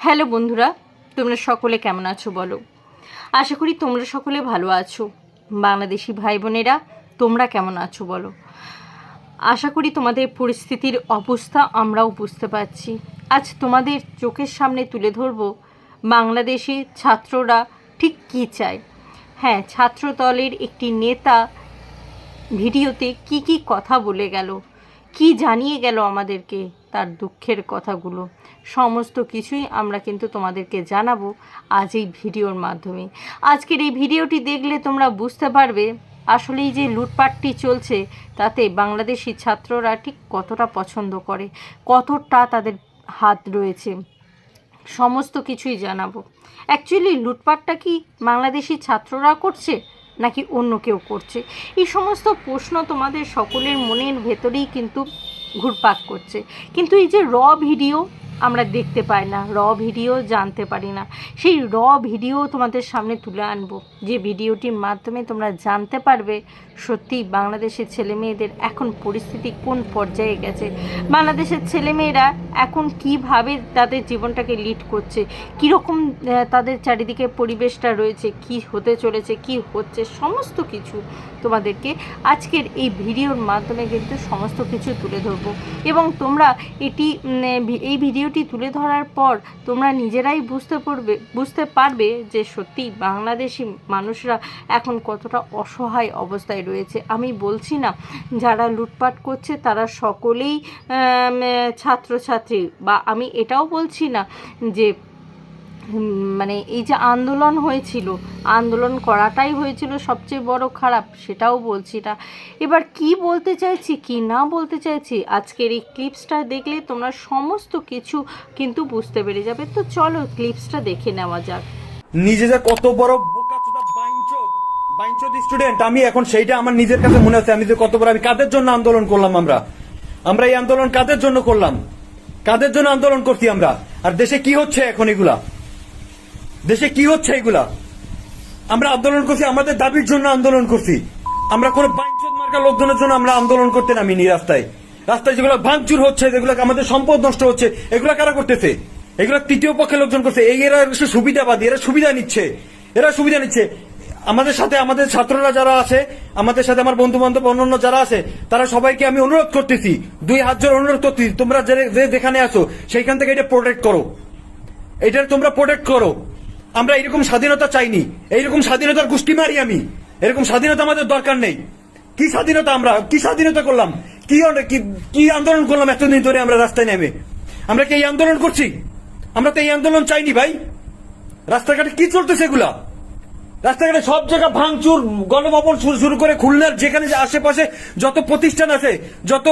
Hello বন্ধুরা, তোমরা সকলে কেমন আছো বলো? আশা করি তোমরা সকলে ভালো আছো। বাংলাদেশি ভাই বোনেরা তোমরা কেমন আছো বলো? আশা করি তোমাদের পরিস্থিতির অবস্থা আমরাও বুঝতে পারছি। আজ তোমাদের চোখের সামনে তুলে ধরবো বাংলাদেশি ছাত্ররা ঠিক কী চায়। হ্যাঁ ছাত্রদলের একটি নেতা ভিডিওতে কি কি কথা বলে গেল কি জানিয়ে গেল আমাদেরকে তার দুঃখের কথাগুলো? সমস্ত কিছুই আমরা কিন্তু তোমাদেরকে জানাব আজ এই ভিডিওর মাধ্যমে। আজকের এই ভিডিওটি দেখলে তোমরা বুঝতে পারবে আসলেই যে লুটপাটটি চলছে, তাতে বাংলাদেশি ছাত্ররা ঠিক কতটা পছন্দ করে, কতটা তাদের হাত রয়েছে, সমস্ত কিছুই জানাব। অ্যাকচুয়ালি লুটপাটটা কি বাংলাদেশি ছাত্ররা করছে? নাকি অন্য কেউ করছে? এই সমস্ত প্রশ্ন তোমাদের সকলের মনের ভেতরেই কিন্তু ঘুরপাক করছে। কিন্তু এই যে র ভিডিও আমরা দেখতে পাই না র ভিডিও জানতে পারি না। সেই র ভিডিও তোমাদের সামনে তুলে আনব। যে ভিডিওটির মাধ্যমে তোমরা জানতে পারবে সত্যি বাংলাদেশের ছেলে মেয়েদের এখন পরিস্থিতি কোন পর্যায়ে গেছে। বাংলাদেশের ছেলেমেয়েরা এখন কীভাবে তাদের জীবনটাকে লিড করছে, কীরকম তাদের চারিদিকে পরিবেশটা রয়েছে, কি হতে চলেছে, কি হচ্ছে, সমস্ত কিছু তোমাদেরকে আজকের এই ভিডিওর মাধ্যমে কিন্তু সমস্ত কিছু তুলে ধরবো। এবং তোমরা এটি এই ভি- এই ভিডিওটি তুলে ধরার পর তোমরা নিজেরাই বুঝতে পারবে বুঝতে পারবে যে সত্যি বাংলাদেশি মানুষরা এখন কতটা অসহায় অবস্থায় রয়েছে। আমি বলছি না, যারা লুটপাট করছে তারা সকলেই ছাত্রছাত্রী। বা আমি এটাও বলছি না যে মানে এই যে আন্দোলন হয়েছিল, আন্দোলন করাটাই হয়েছিল সবচেয়ে বড় খারাপ, সেটাও বলছি না। এবার কি বলতে চাইছি, কি না বলতে চাইছি, আজকের এই ক্লিপসটা দেখলে তোমরা সমস্ত কিছু কিন্তু বুঝতে পেরে যাবে। তো চলো ক্লিপসটা দেখে নেওয়া যাক। নিজে যে কত বড় বাইঞ্চোদ স্টুডেন্ট আমি এখন সেইটা আমার নিজের কাছে মনে আছে, আমি যে কত বড়, আমি কাদের জন্য আন্দোলন করলাম আমরা? আমরা এই আন্দোলন কাদের জন্য করলাম? কাদের জন্য আন্দোলন করছি আমরা? আর দেশে কি হচ্ছে এখন এগুলা? দেশে কি হচ্ছে এগুলা? আমরা আন্দোলন করছি, আমাদের দাবির জন্য আন্দোলন করছি। আমরা কোনো বাইঞ্চোদ মার্কা লোকজনের জন্য আমরা আন্দোলন করতে নামিনি রাস্তায়। রাস্তায় যেগুলো ভাঙচুর হচ্ছে, যেগুলো আমাদের সম্পদ নষ্ট হচ্ছে, এগুলো কারা করতেছে? এগুলো তৃতীয় পক্ষের লোকজন করছে। এই এরা সুবিধাবাদী, এরা সুবিধা নিচ্ছে। এরা সুবিধা নিচ্ছে। আমাদের সাথে আমাদের ছাত্ররা যারা আছে, আমাদের সাথে আমার বন্ধু বান্ধব অন্যান্য যারা আছে, তারা সবাইকে আমি অনুরোধ করতেছি। দুই হাত জোর অনুরোধ করতেছি, তোমরা যে যেখানে আছো, সেইখান থেকে এটা প্রোটেক্ট করো। এটা তোমরা প্রোটেক্ট করো। আমরা এরকম স্বাধীনতা চাইনি। এইরকম স্বাধীনতার গোষ্ঠী মারি আমি। এরকম স্বাধীনতা আমাদের দরকার নেই। কি স্বাধীনতা আমরা? কি স্বাধীনতা করলাম? কি কি আন্দোলন করলাম এতদিন ধরে আমরা রাস্তায় নেমে? আমরা কি এই আন্দোলন করছি? আমরা তো এই আন্দোলন চাইনি ভাই। রাস্তাঘাটে কি চলতেছে এগুলা? রাস্তাঘাটে সব জায়গা ভাঙচুর, গণভবন শুরু শুরু করে খুলনার যেখানে আশেপাশে যত প্রতিষ্ঠান আছে, যত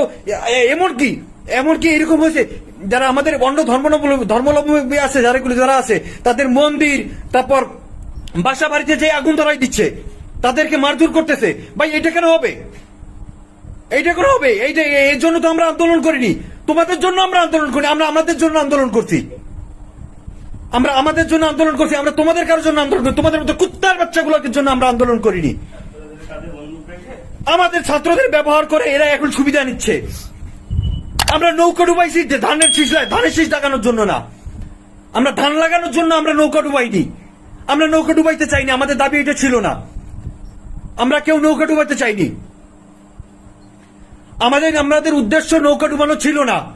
এমনকি এমনকি এরকম হয়েছে, যারা আমাদের অন্য ধর্মাবলম্বী ধর্মাবলম্বী আছে, যারা এগুলো যারা আছে, তাদের মন্দির, তারপর বাসা বাড়িতে যে আগুন ধরাই দিচ্ছে, তাদেরকে মারধর করতেছে। ভাই এটা কেন হবে? এইটা কেন হবে? এইটা, এর জন্য তো আমরা আন্দোলন করিনি। তোমাদের জন্য আমরা আন্দোলন করি আমরা আমাদের জন্য আন্দোলন করছি। আমরা আমাদের জন্য আন্দোলন করছি, আমরা তোমাদের কারোর জন্য আন্দোলন করি, তোমাদের মতো কুত্তার বাচ্চাগুলোর জন্য আমরা আন্দোলন করিনি। আমাদের ছাত্রদের ব্যবহার করে এরা এখন সুবিধা নিচ্ছে। আমরা নৌকা ডুবাইছি ধানের শীষ ধানের শীষ লাগানোর জন্য না। আমরা ধান লাগানোর জন্য আমরা নৌকা ডুবাইনি। আমরা নৌকা ডুবাইতে চাইনি, আমাদের দাবি এটা ছিল না। আমরা কেউ নৌকা ডুবাইতে চাইনি। আমাদের আমাদের উদ্দেশ্য নৌকা ডুবানো ছিল না।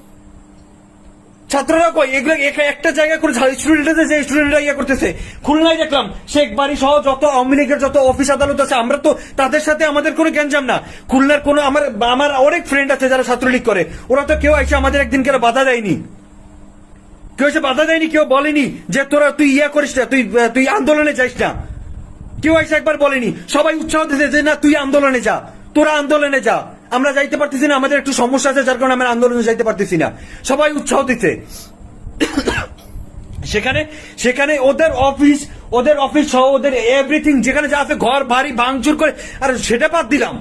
ছাত্ররা কই এগুলো একা- একটা জায়গা করে স্টুডেন্টদের যে স্টুডেন্টরা ইয়ে করতেছে। খুলনায় দেখলাম, শেখ বাড়ি সহ যত আওয়ামী লীগের যত অফিস আদালত আছে, আমরা তো তাদের সাথে আমাদের কোনো গ্যাঞ্জাম না। খুলনার কোনো আমার আমার অনেক ফ্রেন্ড আছে যারা ছাত্রলীগ করে। ওরা তো কেউ এসে আমাদের একদিন কেন বাধা দেয়নি? কেউ এসে বাধা দেয়নি, কেউ বলেনি যে তোরা তুই ইয়া করিস না, তুই তুই আন্দোলনে যাইস না। কেউ এসে একবার বলেনি, সবাই উৎসাহ দিতে যে না, তুই আন্দোলনে যা, তোরা আন্দোলনে যা। আমরা যাইতে পারতেছি না, আমাদের একটু সমস্যা আছে, যার কারণে আমরা আন্দোলনে যাইতে পারতেছি না। সবাই উৎসাহ দিতে সেখানে সেখানে ওদের অফিস ওদের অফিস সহ ওদের এভরিথিং যেখানে যা আছে, ঘর, বাড়ি, ভাঙচুর করে, আর সেটা বাদ দিলাম।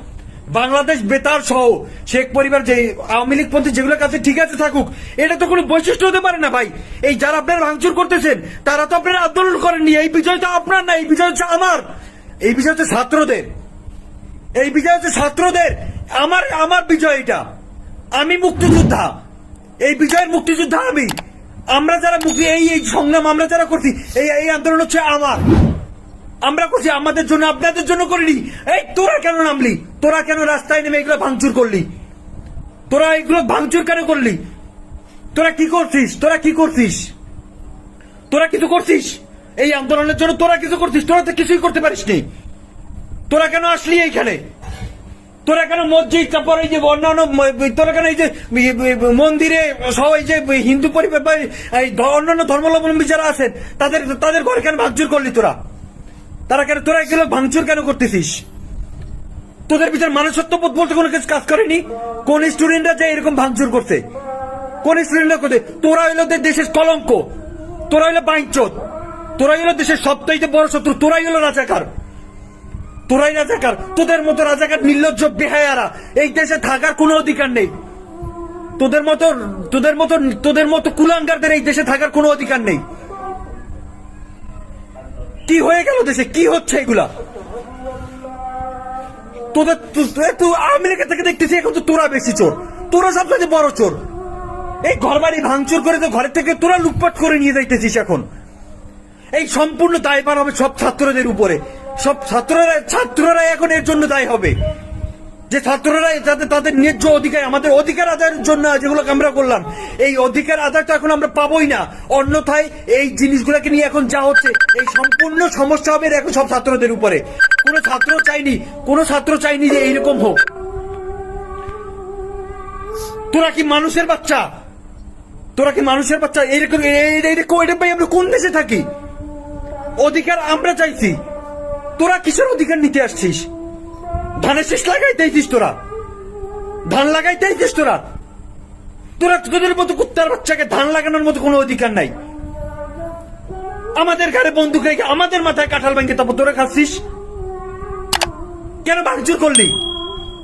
বাংলাদেশ বেতার সহ, শেখ পরিবার যে আওয়ামী লীগ পন্থী যেগুলো কাছে ঠিক আছে থাকুক, এটা তো কোনো বৈশিষ্ট্য হতে পারে না ভাই। এই যারা আপনারা ভাঙচুর করতেছেন, তারা তো আপনারা আন্দোলন করেননি। এই বিজয় তো আপনার না, এই বিজয় হচ্ছে আমার। এই বিজয় হচ্ছে ছাত্রদের। এই বিজয় হচ্ছে ছাত্রদের। আমার আমার বিজয় এটা। আমি মুক্তিযোদ্ধা। এই বিজয়ের মুক্তিযোদ্ধা আমি। আমরা যারা মুক্তি, এই এই সংগ্রাম আমরা যারা করছি, এই এই আন্দোলন হচ্ছে আমার। আমরা করছি আমাদের জন্য, আপনাদের জন্য করিনি। এই, তোরা কেন নামলি? তোরা কেন রাস্তায় নেমে এগুলো ভাঙচুর করলি? তোরা এগুলো ভাঙচুর কেন করলি? তোরা কি করছিস? তোরা কি করছিস? তোরা কিছু করছিস? এই আন্দোলনের জন্য তোরা কিছু করছিস? তোরা তো কিছুই করতে পারিসনি। তোরা কেন আসলি এইখানে? তোরা কেন মসজিদ তারপর এই যে অন্যান্য তোরা কেন এই যে মন্দিরে সহ এই যে হিন্দু পরিবার বা এই অন্যান্য ধর্মাবলম্বী যারা আছেন, তাদের তাদের ঘরে কেন ভাঙচুর করলি তোরা? তারা কেন, তোরা এগুলো ভাঙচুর কেন করতেছিস? তোদের ভিতরে মানুষত্ববোধ বলতে কোনো কিছু কাজ করেনি? কোন স্টুডেন্টরা যে এরকম ভাঙচুর করতে কোন স্টুডেন্টরা করতে তোরা হইল দেশের কলঙ্ক। তোরা হইল বাইঞ্চোদ। তোরা হইল দেশের সবচাইতে বড় শত্রু। তোরাই হলো রাজাকার। তোরাই রাজাকার, তোদের মতো রাজাকার, নির্লজ্জ বেহায়ারা, এই দেশে থাকার কোনো অধিকার নেই। তোদের মতো তোদের মতো তোদের মতো কুলাঙ্গারদের এই দেশে থাকার কোনো অধিকার নেই। কি হয়ে গেল দেশে? কি হচ্ছে এগুলা? তোদের লীগের থেকে দেখতেছি এখন তো তোরা বেশি চোর। তোরা সবচেয়ে বড় চোর। এই ঘর বাড়ি ভাঙচুর করে তো ঘরের থেকে তোরা লুটপাট করে নিয়ে যাইতেছিস এখন। এই সম্পূর্ণ দায়ভার হবে সব ছাত্রদের উপরে। সব ছাত্ররা ছাত্ররা এখন এর জন্য দায়ী হবে। যে ছাত্ররা যাতে তাদের ন্যায্য অধিকার আমাদের অধিকার আদায়ের জন্য যেগুলো আমরা করলাম, এই অধিকার আদায় তো এখন আমরা পাবোই না। অন্যথায় এই জিনিসগুলোকে নিয়ে এখন যা হচ্ছে, এই সম্পূর্ণ সমস্যা হবে এখন সব ছাত্রদের উপরে। কোনো ছাত্র চাইনি কোনো ছাত্র চাইনি যে এইরকম হোক। তোরা কি মানুষের বাচ্চা? তোরা কি মানুষের বাচ্চা? এইরকম এই- এইরকম এটা ভাই আমরা কোন দেশে থাকি? অধিকার আমরা চাইছি। তোরা কিসের অধিকার নিতে আসছিস? ধানের শেষ লাগাইতেছিস তোরা? ধান লাগাইতেছিস তোরা? তোরা তোদের মতো কুত্তার বাচ্চাকে ধান লাগানোর মতো কোনো অধিকার নাই। আমাদের ঘরে বন্দুক রেখে আমাদের মাথায় কাঁঠাল ব্যাংকে তারপর তোরা খাচ্ছিস? কেন ভাঙচুর করলি?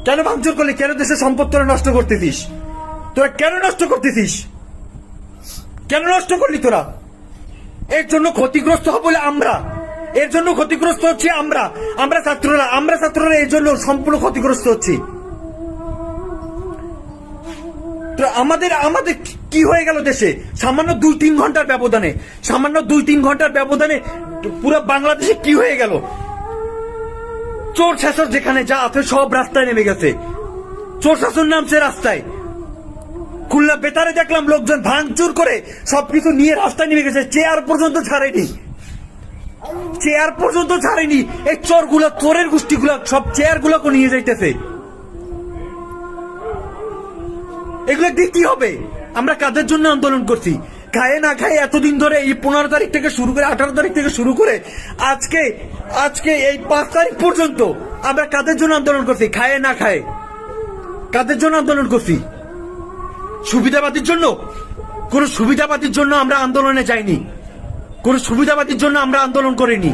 কেন ভাঙচুর করলি? কেন দেশের সম্পদ তোরা নষ্ট করতেছিস? তোরা কেন নষ্ট করতেছিস? কেন নষ্ট করলি তোরা? এর জন্য ক্ষতিগ্রস্ত হব বলে আমরা। এর জন্য ক্ষতিগ্রস্ত হচ্ছে আমরা। আমরা ছাত্ররা আমরা ছাত্ররা এর জন্য সম্পূর্ণ ক্ষতিগ্রস্ত হচ্ছি। তো আমাদের আমাদের কি হয়ে গেল দেশে? সামান্য দুই তিন ঘণ্টার ব্যবধানে, সামান্য দুই তিন ঘণ্টার ব্যবধানে পুরো বাংলাদেশে কি হয়ে গেল? চোর শাসক যেখানে যা আছে সব রাস্তায় নেমে গেছে। চোর শাসন নামছে রাস্তায়। খুলনা বেতারে দেখলাম লোকজন ভাঙচুর করে সবকিছু নিয়ে রাস্তায় নেমে গেছে। চেয়ার পর্যন্ত ছাড়েনি। চেয়ার পর্যন্ত ছাড়েনি। এই চোরগুলো, চোরের গোষ্ঠীগুলো সব চেয়ার গুলোকে নিয়ে যাইতেছে। এগুলো দিয়ে কি হবে? আমরা কাদের জন্য আন্দোলন করছি? খায় না খায় এতদিন ধরে এই পনেরো তারিখ থেকে শুরু করে, আঠারো তারিখ থেকে শুরু করে, আজকে আজকে এই পাঁচ তারিখ পর্যন্ত আমরা কাদের জন্য আন্দোলন করছি? খায় না খায় কাদের জন্য আন্দোলন করছি? সুবিধাবাদীর জন্য? কোন সুবিধাবাদীর জন্য আমরা আন্দোলনে যাইনি। কোন সুবিধাবাদীর জন্য আমরা আন্দোলন করিনি।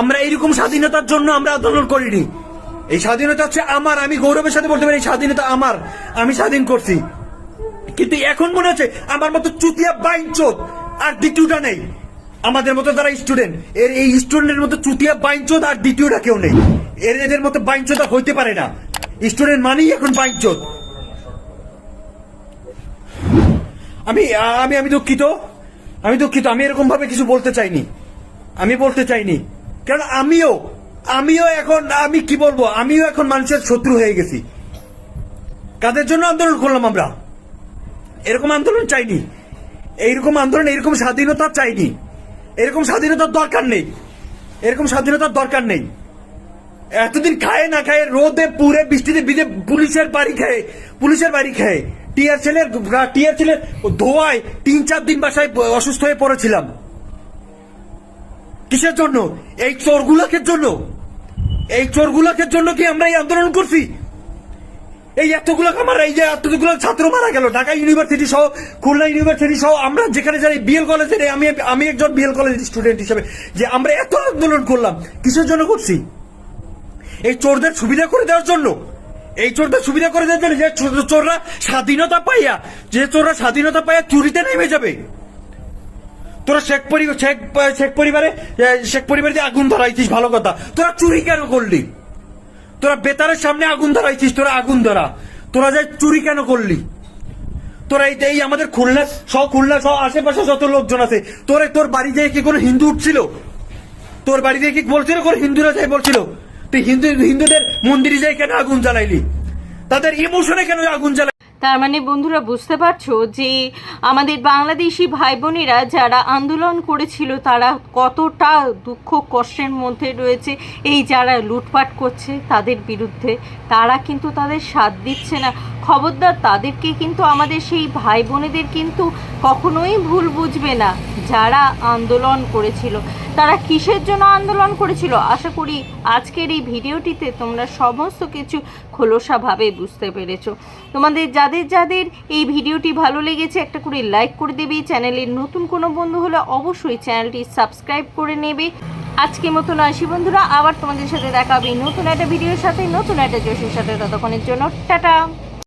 আমরা এইরকম স্বাধীনতার জন্য আমরা আন্দোলন করিনি। এই স্বাধীনতা হচ্ছে আমার, আমি গৌরবের সাথে বলতে পারি এই স্বাধীনতা আমার, আমি স্বাধীন করছি। কিন্তু এখন মনে হচ্ছে আমার মতো চুতিয়া বাইনচোদ আর দ্বিতীয়টা নেই। আমাদের মতো যারা স্টুডেন্ট এর এই স্টুডেন্টের মতো চুতিয়া বাইনচোদ আর দ্বিতীয়টা কেউ নেই। এর এদের মতো বাইনচোদা হইতে পারে না। স্টুডেন্ট মানেই এখন বাইনচোদ। আমি আমি আমি দুঃখিত। আমি দুঃখিত, আমি এরকম ভাবে কিছু বলতে চাইনি। আমি বলতে চাইনি। কারণ আমিও আমিও এখন, আমি কি বলব, আমিও এখন মানুষের শত্রু হয়ে গেছি। কাদের জন্য আন্দোলন করলাম আমরা? এরকম আন্দোলন চাইনি। এইরকম আন্দোলন এরকম স্বাধীনতা চাইনি। এরকম স্বাধীনতার দরকার নেই। এরকম স্বাধীনতার দরকার নেই। এতদিন খায় না খায়, রোদে পুরে বৃষ্টিতে বিদে পুলিশের বাড়ি খায়, পুলিশের বাড়ি খায়। টিয়ার ছেলের টিয়ার ছেলের ধোয়ায় তিন চার দিন বাসায় অসুস্থ হয়ে পড়েছিলাম। কিসের জন্য? এই চোরগুলাকের জন্য। এই চোরগুলাকের জন্য কি আমরা এই আন্দোলন করছি? এই এতগুলো আমার, এই যে এতগুলো ছাত্র মারা গেল, ঢাকা ইউনিভার্সিটি সহ, খুলনা ইউনিভার্সিটি সহ, আমরা যেখানে যাই, বিএল কলেজের আমি আমি একজন বিএল কলেজের স্টুডেন্ট হিসেবে। যে আমরা এত আন্দোলন করলাম, কিসের জন্য করছি? এই চোরদের সুবিধা করে দেওয়ার জন্য। এই চোরটা সুবিধা করে দেন যে চোররা স্বাধীনতা পাইয়া, যে চোররা স্বাধীনতা পাইয়া চুরিতে নেমে যাবে। তোরা শেখ পরিবার শেখ শেখ পরিবারে শেখ পরিবারে আগুন ধরাইছিস, ভালো কথা। তোরা চুরি কেন করলি? তোরা বেতারের সামনে আগুন ধরাইছিস, তোরা আগুন ধরা। তোরা যাই চুরি কেন করলি? তোরা এই এই আমাদের খুলনা, সব খুলনা, সব আশেপাশে যত লোকজন আছে, তোরে তোর বাড়ি থেকে কি কোনো হিন্দু উঠছিল? তোর বাড়ি থেকে কি বলছিল কোনো হিন্দুরা যাই বলছিল? তুই হিন্দু হিন্দুদের মন্দিরে যাই কেন আগুন জ্বালাইলি? তাদের ইমোশনে কেন আগুন জ্বালাই তার মানে বন্ধুরা বুঝতে পারছ যে আমাদের বাংলাদেশি ভাই বোনেরা যারা আন্দোলন করেছিল, তারা কতটা দুঃখ কষ্টের মধ্যে রয়েছে। এই যারা লুটপাট করছে তাদের বিরুদ্ধে, তারা কিন্তু তাদের সাথ দিচ্ছে না। খবরদার, তাদেরকে কিন্তু আমাদের সেই ভাই বোনেদের কিন্তু কখনোই ভুল বুঝবে না যারা আন্দোলন করেছিল। তারা কিসের জন্য আন্দোলন করেছিল? আশা করি আজকের এই ভিডিওটিতে তোমরা সমস্ত কিছু খোলসাভাবে বুঝতে পেরেছ। তোমাদের যাদের যাদের এই ভিডিওটি ভালো লেগেছে, একটা করে লাইক করে দেবে। চ্যানেলের নতুন কোনো বন্ধু হলে অবশ্যই চ্যানেলটি সাবস্ক্রাইব করে নেবে। আজকে মতন আসি বন্ধুরা, আবার তোমাদের সাথে দেখা হবে নতুন একটা ভিডিওর সাথে, নতুন একটা জোশের সাথে। ততক্ষণের জন্য টাটা।